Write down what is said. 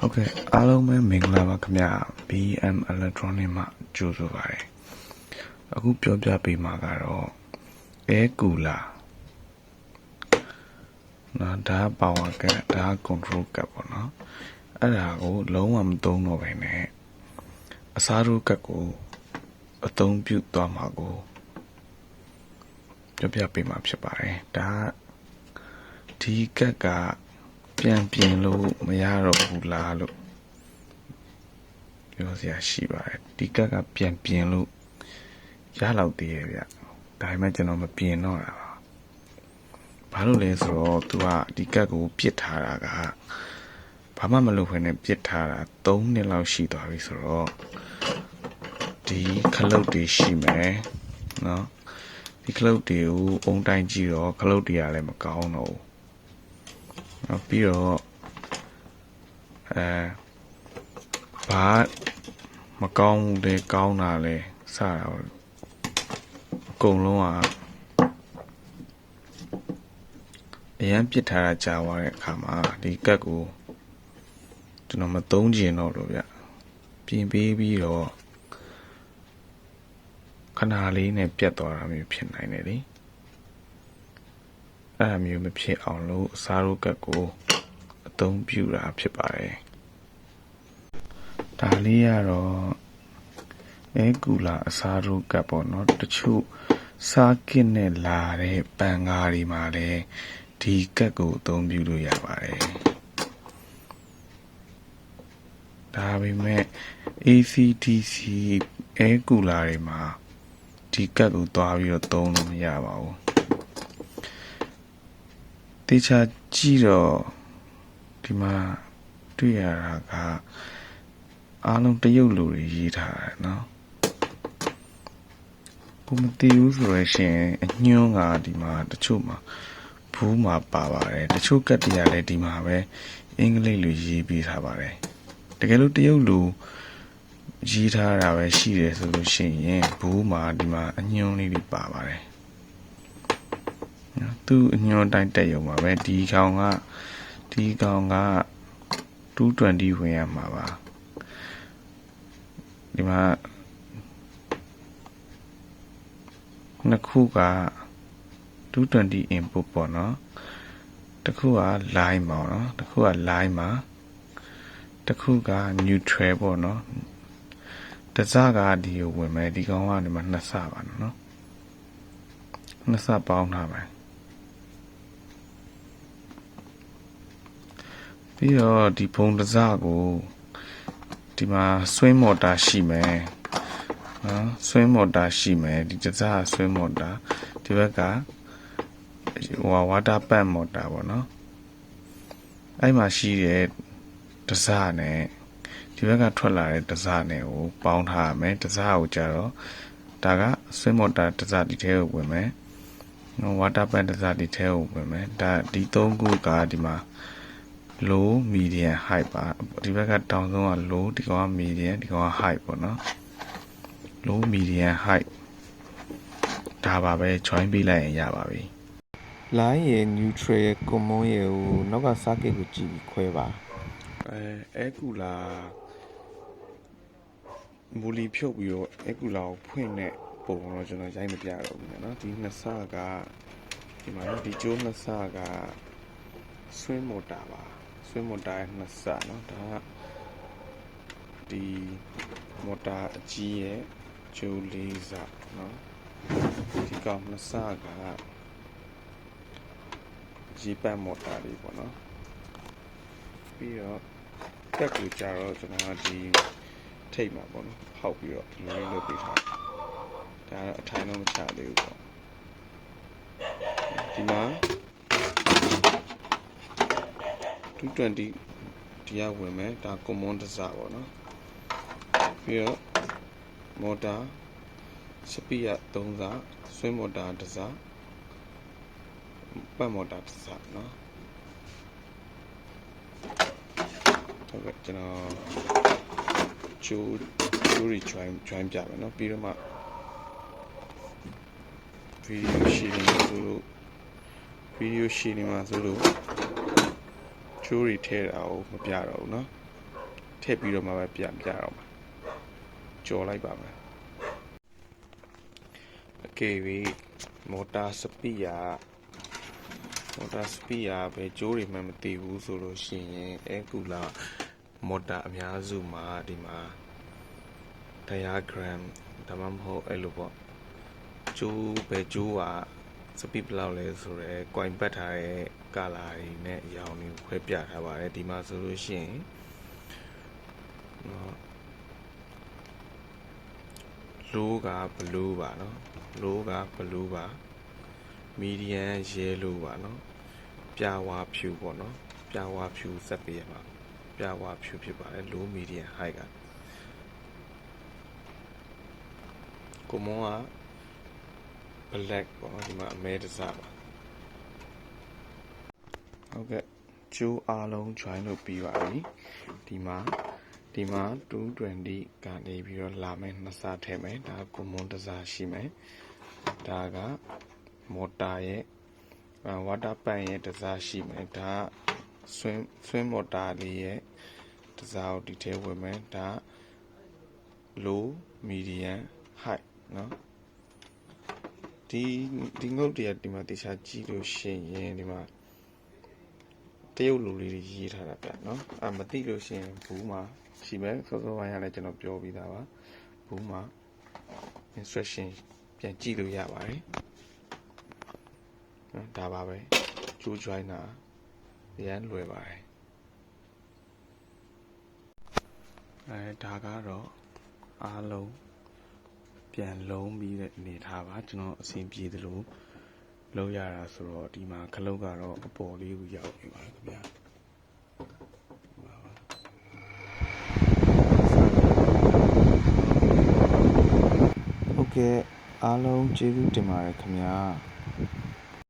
ဟုတ်ကဲ့အားလုံးပဲမင်္ဂလာပါခင်ဗျာ BM Electronic မှာကြိုဆိုပါရစေအခုပြောပြပေးမှာကတော့ air cooler နော်ဒါက power cut ဒါက control cut ပေါ့နော်အဲ့ဒါကိုလုံးဝမသုံးတော့ဘဲနဲ့အစားထိုး cut ကိုအသုံးပြုသွားမှာကိုပြောပြပေးမှာဖြစ်ပါတယ်ဒါကဒီ cut က ပြန်ပြင်လို့မရတော့ဘူးလားလို့ပြောစရာရှိပါတယ်ဒီကက်ကပြန်ပြင်လို့ရတော့သေးရဲ့ဗျဒါပေမဲ့ကျွန်တော်မပြင်တော့တာပါဘာလို့လဲဆိုတော့သူကဒီကက်ကိုပြစ်ထားတာကဘာမှမလုပ်ခွင့်နဲ့ပြစ်ထားတာ3နှစ်လောက်ရှိသွားပြီဆိုတော့ဒီခလုတ်တွေရှိမယ်နော်ဒီခလုတ်တွေကိုအုံတိုင်းကြည့်တော့ခလုတ်တွေကလည်းမကောင်းတော့ဘူး နောက်ပြီးတော့အဲဘာမကောင်းဘူးလေကောင်းတာလေစတာပေါ့အကုန်လုံးကအရန်ပစ်ထားတာကြာသွားတဲ့အခါမှာဒီကက်ကိုကျွန်တော်မသုံးကျင်တော့လို့ဗျပြင်ပေးပြီးတော့ခဏလေးနဲ့ပြတ်သွားတာမျိုးဖြစ်နိုင်တယ်လေ အဲ့ဒါမျိုးမဖြစ်အောင်လို့အစားရိုးကက်ကိုအသုံးပြုတာဖြစ်ပါတယ်ဒါလေးကတော့အဲကူလာအစားရိုးကက်ပေါ့နော်တချို့စားကစ်နဲ့လာတဲ့ပန်ကားတွေမှာလည်းဒီကက်ကိုအသုံးပြုလို့ရပါတယ်ဒါပေမဲ့ ACDC အဲကူလာတွေမှာဒီကက်ကိုသွားပြီးတော့သုံးလို့မရပါဘူး တေချာကြည့်တော့ဒီမှာတွေ့ရတာကအားလုံးတရုတ်လူတွေရေးထားတယ်နော်ကိုမသိဘူးဆိုရရှင်အညွှန်းကဒီမှာတချို့မှာဘူးမှာပါပါတယ်တချို့ကတ်တရားလည်းဒီမှာပဲအင်္ဂလိပ်လိုရေးပြီးထားပါတယ်တကယ်လို့တရုတ်လူရေးထားတာပဲရှိတယ်ဆိုလို့ရှိရင်ဘူးမှာဒီမှာအညွှန်းလေးတွေပါပါတယ် နော်သူအညွှန်းတိုင်းတက်ရုံပါပဲဒီကောင်ကဒီကောင်က220ဝင်ရမှာပါဒီမှာနှစ်ခုက220 input ပေါ့နော်တစ်ခုက line ပေါ့နော်တစ်ခုက line မှာတစ်ခုက neutral ပေါ့နော်တစကဒီကိုဝင်မယ်ဒီကောင်ကဒီမှာနှစ်စပါနော်နှစ်စပေါင်းထားမယ် ပြီးတော့ဒီဖုံတစကိုဒီမှာ swing motor ရှိမယ်နော် swing motor ရှိမယ်ဒီတစက swing motor ဒီဘက်ကဟိုဝါတာပန့်မော်တာပေါ့နော်အဲ့မှာရှိတဲ့တစားနဲ့ဒီဘက်ကထွက်လာတဲ့တစားနဲ့ကိုပေါင်းထားရမယ်တစားကိုကြတော့ဒါကဆွင်းမော်တာတစားဒီထဲကိုဝင်မယ်နော်ဝါတာပန့်တစားဒီထဲကိုဝင်မယ်ဒါဒီသုံးခုကဒီမှာ low median high ပါဒီဘက်ကတောင်ဆုံးက low ဒီကောင်က median ဒီကောင်က high ပေါ့နော် low median high ဒါပါပဲ join ပေးလိုက်ရင်ရပါပြီ line ရဲ့ neutral ရဲ့ common ရဲ့ဟိုနောက်က circuit ကိုကြည့်ပြီးခွဲပါအဲအဲကူလာမူလီဖြုတ်ပြီးတော့အဲကူလာကိုဖွင့်တဲ့ပုံတော့ကျွန်တော်ရိုက်မပြတော့ဘူးနော်ဒီနှစ်ဆကဒီမှာဒီကျိုးနှစ်ဆက swing motor ပါ ဆွေးမော်တာနှစ်စနော်ဒါကဒီမော်တာအကြီးရဲ့ဂျိုလေးစနော်ဒီကောင်နှစ်စကဂျီပန်မော်တာလေးပေါ့နော်ပြီးတော့တက်ကိုကြာတော့ကျွန်တော်ဒီထိတ်မှာပေါ့နော်ဟောက်ပြီးတော့ဒီလိုလုပ်ပေးထားဒါတော့အထိုင်တော့မချသေးဘူးပေါ့ဒီမှာ 220ဒီကဝင်မယ်ဒါ common တစားပေါ့နော်ပြီးတော့မော်တာစပီးရ3စားဆွင်းမော်တာတစားပတ်မော်တာတစ်စနော်ဟုတ်ကဲ့ကျွန်တော်ကျိုးကျိုးရီ join join ပြမယ်နော်ပြီးတော့မှ video sharing ဆိုလို့ video sharing မှာဆိုလို့ ကျိုးရီထဲတာကိုမပြတော့ဘူးเนาะ ထည့်ပြီးတော့မှပဲပြန်ပြတော့မှာကြော်လိုက်ပါမယ်အကေပြီမော်တာစပီယာမော်တာစပီယာပဲကြိုးတွေမှမသိဘူးဆိုလို့ရှိရင်အဲကူလာမော်တာအများစုမှာဒီမှာ diagram ဒါမှမဟုတ်အဲ့လိုပေါ့ကျိုးပဲကျိုးက စပီဘလောက်လဲဆိုတော့ coin ပတ်ထားတဲ့ကာလာတွေနဲ့အရောင်တွေခွဲပြထားပါတယ်ဒီမှာဆိုလို့ရှိရင်နော်လိုးကဘလူးပါနော်လိုးကဘလူးပါမီဒီယန်ရဲလိုးပါနော်ပြာဝါဖြူပေါ့နော်ပြာဝါဖြူစက်ပြရပါပြာဝါဖြူဖြစ်ပါတယ်လိုးမီဒီယန်ဟိုက်ကကိုမွန်က black ပေါ့နော်ဒီမှာအမဲတစားပါဟုတ်ကဲ့ကျိုးအားလုံး join လုပ်ပြီးပါပြီဒီမှာဒီမှာ220ကနေပြီးတော့လာမယ်နှစ်စားထည့်မယ်ဒါကိုမွန်တစားရှိမယ်ဒါကမော်တာရဲ့ဝါတာပန်ရဲ့တစားရှိမယ်ဒါဆွင်းဆွင်းမော်တာလေးရဲ့တစားကိုဒီထဲဝင်မယ်ဒါ low medium high เนาะ ဒီဒီငုတ်တရဒီမှာတေချာကြည့်လို့ရှိရင်ဒီမှာတရုတ်လူလေးတွေရေးထားတာဗျနော်အာမသိလို့ရှိရင်ဘူးမှာရှိမယ်စောစောပိုင်းကလည်းကျွန်တော်ပြောပြီးသားပါဘူးမှာ instruction ပြန်ကြည့်လို့ရပါတယ်နော်ဒါပါပဲကျိုး join တာရမ်းလွယ်ပါတယ်အဲဒါကတော့အားလုံး ပြန်လုံးပြီးတဲ့အနေထားပါကျွန်တော်အဆင်ပြေသလိုလုံးရတာဆိုတော့ဒီမှာခလုတ်ကတော့အပေါ်လေးကိုရောက်နေပါခင်ဗျာပါပါဟုတ်ကဲ့အားလုံးကျေးဇူးတင်ပါတယ်ခင်ဗျာ